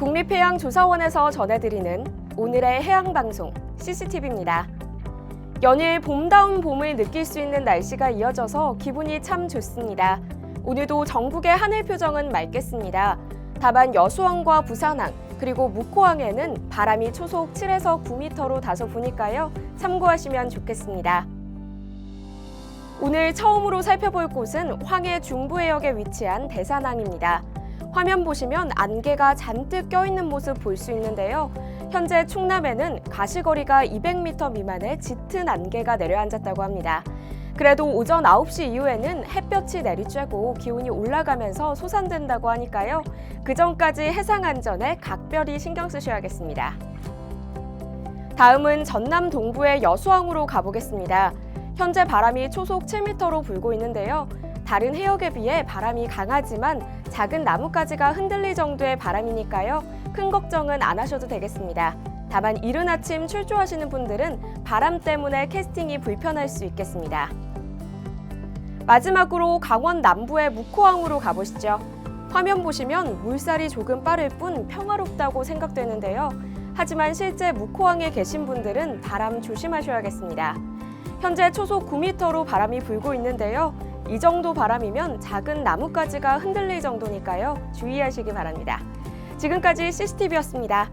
국립해양조사원에서 전해드리는 오늘의 해양방송 CCTV입니다. 연일 봄다운 봄을 느낄 수 있는 날씨가 이어져서 기분이 참 좋습니다. 오늘도 전국의 하늘 표정은 맑겠습니다. 다만 여수항과 부산항 그리고 묵호항에는 바람이 초속 7에서 9m로 다소 부니까요. 참고하시면 좋겠습니다. 오늘 처음으로 살펴볼 곳은 황해 중부해역에 위치한 대산항입니다. 화면 보시면 안개가 잔뜩 껴있는 모습 볼 수 있는데요. 현재 충남에는 가시거리가 200m 미만의 짙은 안개가 내려앉았다고 합니다. 그래도 오전 9시 이후에는 햇볕이 내리쬐고 기온이 올라가면서 소산된다고 하니까요. 그 전까지 해상 안전에 각별히 신경 쓰셔야겠습니다. 다음은 전남 동부의 여수항으로 가보겠습니다. 현재 바람이 초속 7m로 불고 있는데요. 다른 해역에 비해 바람이 강하지만 작은 나뭇가지가 흔들릴 정도의 바람이니까요. 큰 걱정은 안 하셔도 되겠습니다. 다만 이른 아침 출조하시는 분들은 바람 때문에 캐스팅이 불편할 수 있겠습니다. 마지막으로 강원 남부의 묵호항으로 가보시죠. 화면 보시면 물살이 조금 빠를 뿐 평화롭다고 생각되는데요. 하지만 실제 묵호항에 계신 분들은 바람 조심하셔야겠습니다. 현재 초속 9m로 바람이 불고 있는데요. 이 정도 바람이면 작은 나뭇가지가 흔들릴 정도니까요. 주의하시기 바랍니다. 지금까지 CCTV였습니다.